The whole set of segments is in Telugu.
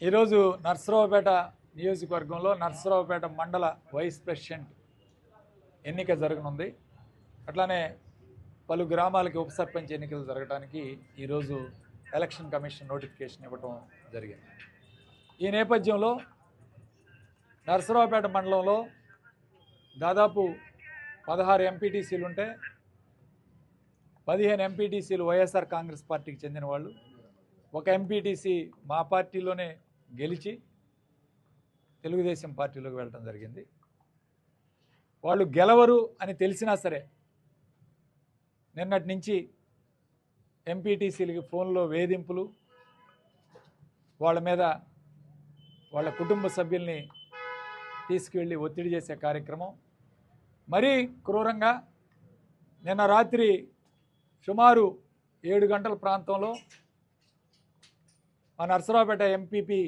ఈరోజు నర్సరావుపేట నియోజకవర్గంలో నర్సరావుపేట మండల వైస్ ప్రెసిడెంట్ ఎన్నిక జరగనుంది. అట్లానే పలు గ్రామాలకి ఉప సర్పంచ్ ఎన్నికలు జరగడానికి ఈరోజు ఎలక్షన్ కమిషన్ నోటిఫికేషన్ ఇవ్వటం జరిగింది. ఈ నేపథ్యంలో నర్సరావుపేట మండలంలో దాదాపు పదహారు ఎంపీటీసీలు ఉంటే పదిహేను ఎంపీటీసీలు వైఎస్ఆర్ కాంగ్రెస్ పార్టీకి చెందిన వాళ్ళు ఒక ఎంపీటీసీ మా పార్టీలోనే గెలిచి తెలుగుదేశం పార్టీలోకి వెళ్ళడం జరిగింది. వాళ్ళు గెలవరు అని తెలిసినా సరే నిన్నటి నుంచి ఎంపీటీసీలకి ఫోన్లో వేధింపులు వాళ్ళ మీద వాళ్ళ కుటుంబ సభ్యుల్ని తీసుకువెళ్ళి ఒత్తిడి చేసే కార్యక్రమం. మరీ క్రూరంగా నిన్న రాత్రి సుమారు ఏడు గంటల ప్రాంతంలో ఆ నరసరావుపేట ఎంపీపీ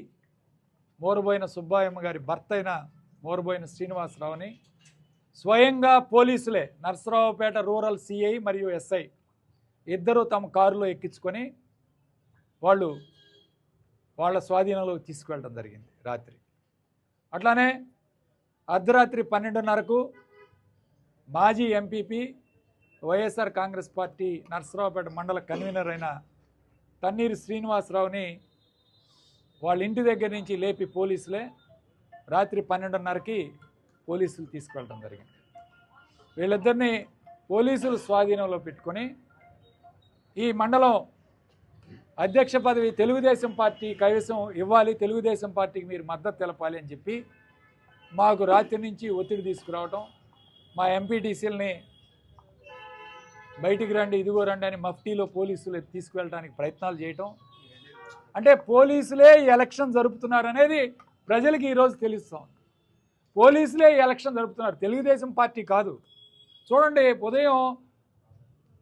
మోరబోయిన సుబ్బాయమ్మ గారి భర్త అయిన మోరబోయిన శ్రీనివాసరావుని స్వయంగా పోలీసులే నర్సరావుపేట రూరల్ సిఐ మరియు ఎస్ఐ ఇద్దరు తమ కారులో ఎక్కించుకొని వాళ్ళు వాళ్ళ స్వాధీనంలోకి తీసుకువెళ్ళడం జరిగింది రాత్రి. అట్లానే అర్ధరాత్రి పన్నెండున్నరకు మాజీ ఎంపీపీ వైఎస్ఆర్ కాంగ్రెస్ పార్టీ నర్సరావుపేట మండల కన్వీనర్ అయిన తన్నీరు శ్రీనివాసరావుని వాళ్ళ ఇంటి దగ్గర నుంచి లేపి పోలీసులే రాత్రి పన్నెండున్నరకి పోలీసులు తీసుకెళ్ళడం జరిగింది. వీళ్ళిద్దరిని పోలీసులు స్వాధీనంలో పెట్టుకొని ఈ మండలం అధ్యక్ష పదవి తెలుగుదేశం పార్టీ కైవసం ఇవ్వాలి తెలుగుదేశం పార్టీకి మీరు మద్దతు తెలపాలి అని చెప్పి మాకు రాత్రి నుంచి ఒత్తిడి తీసుకురావటం మా ఎంపీటీసీలని బయటికి రండి ఇదిగో రండి అని మఫ్టీలో పోలీసులు తీసుకువెళ్ళడానికి ప్రయత్నాలు చేయటం అంటే పోలీసులే ఎలక్షన్ జరుపుతున్నారు అనేది ప్రజలకి ఈరోజు తెలుస్తాం పోలీసులే ఎలక్షన్ జరుపుతున్నారు. తెలుగుదేశం పార్టీ కాదు. చూడండి ఉదయం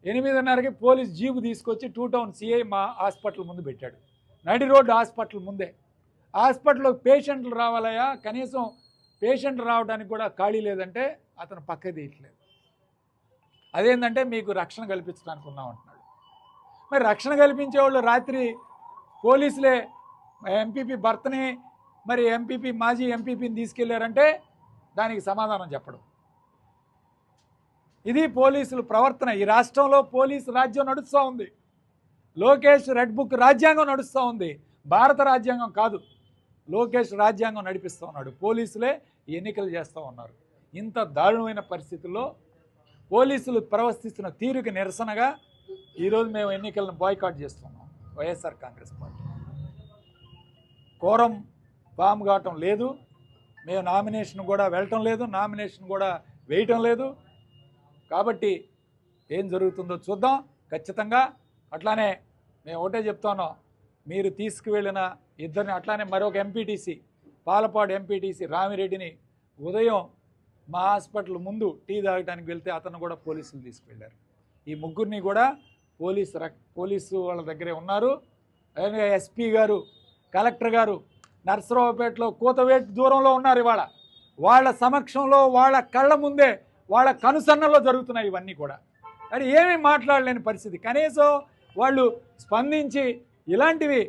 ఎనిమిదిన్నరకి పోలీస్ జీపు తీసుకొచ్చి టూ టౌన్ సిఐ మా హాస్పిటల్ ముందు పెట్టాడు. నడి రోడ్డు హాస్పిటల్ ముందే. హాస్పిటల్లో పేషెంట్లు రావాలయా కనీసం పేషెంట్ రావడానికి కూడా ఖాళీ లేదంటే అతను పక్క తీయట్లేదు. అదేంటంటే మీకు రక్షణ కల్పించడానికి ఉన్నామంటున్నాడు మరి రక్షణ కల్పించే వాళ్ళు రాత్రి పోలీసులే ఎంపీపీ భర్తని మరి ఎంపీపీ మాజీ ఎంపీపీని తీసుకెళ్ళారంటే దానికి సమాధానం చెప్పడం. ఇది పోలీసుల ప్రవర్తన. ఈ రాష్ట్రంలో పోలీసు రాజ్యం నడుస్తూ ఉంది. లోకేష్ రెడ్ బుక్ రాజ్యాంగం నడుస్తూ ఉంది. భారత రాజ్యాంగం కాదు. లోకేష్ రాజ్యాంగం నడిపిస్తూ ఉన్నాడు. పోలీసులే ఎన్నికలు చేస్తూ ఉన్నారు. ఇంత దారుణమైన పరిస్థితుల్లో పోలీసులు ప్రవర్తిస్తున్న తీరుకి నిరసనగా ఈరోజు మేము ఎన్నికలను బాయ్కాట్ చేస్తున్నాం. YSR Congress party. Quorum form కావటం లేదు. మేము నామినేషన్ కూడా వెళ్ళటం లేదు నామినేషన్ కూడా వేయటం లేదు. కాబట్టి ఏం జరుగుతుందో చూద్దాం. ఖచ్చితంగా అట్లానే మేము ఒకటే చెప్తాను. మీరు తీసుకువెళ్ళిన ఇద్దరిని అట్లానే మరొక ఎంపీటీసీ పాలపాడు ఎంపీటీసీ రామిరెడ్డిని ఉదయం మా హాస్పిటల్ ముందు టీ తాగడానికి వెళ్తే అతను కూడా పోలీసులు తీసుకువెళ్ళారు. ఈ ముగ్గురిని కూడా పోలీసు ర పోలీసు వాళ్ళ దగ్గరే ఉన్నారు. ఎస్పీ గారు కలెక్టర్ గారు నర్సరావుపేటలో కూతవేటి దూరంలో ఉన్నారు ఇవాళ. వాళ్ళ సమక్షంలో వాళ్ళ కళ్ళ ముందే వాళ్ళ కనుసన్నలో జరుగుతున్నాయి ఇవన్నీ కూడా. కానీ ఏమీ మాట్లాడలేని పరిస్థితి. కనీసం వాళ్ళు స్పందించి ఇలాంటివి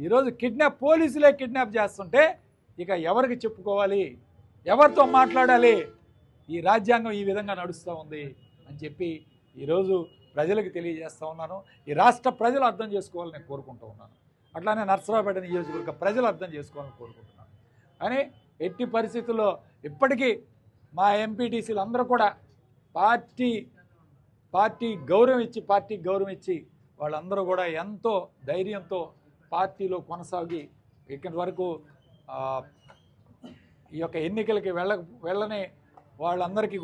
ఈరోజు కిడ్నాప్ పోలీసులే కిడ్నాప్ చేస్తుంటే ఇక ఎవరికి చెప్పుకోవాలి? ఎవరితో మాట్లాడాలి? ఈ రాజ్యాంగం ఈ విధంగా నడుస్తూ ఉంది అని చెప్పి ఈరోజు ప్రజలకు తెలియజేస్తూ ఉన్నాను. ఈ రాష్ట్ర ప్రజలు అర్థం చేసుకోవాలని నేను కోరుకుంటూ ఉన్నాను. అట్లానే నర్సరావుపేట నియోజకవర్గ ప్రజలు అర్థం చేసుకోవాలని కోరుకుంటున్నాను. కానీ ఎట్టి పరిస్థితుల్లో ఇప్పటికీ మా ఎంపీటీసీలు అందరూ కూడా పార్టీ పార్టీ గౌరవం ఇచ్చి పార్టీకి గౌరవం ఇచ్చి వాళ్ళందరూ కూడా ఎంతో ధైర్యంతో పార్టీలో కొనసాగి ఇక్కడి వరకు ఈ యొక్క ఎన్నికలకి వెళ్ళ వెళ్ళని వాళ్ళందరికీ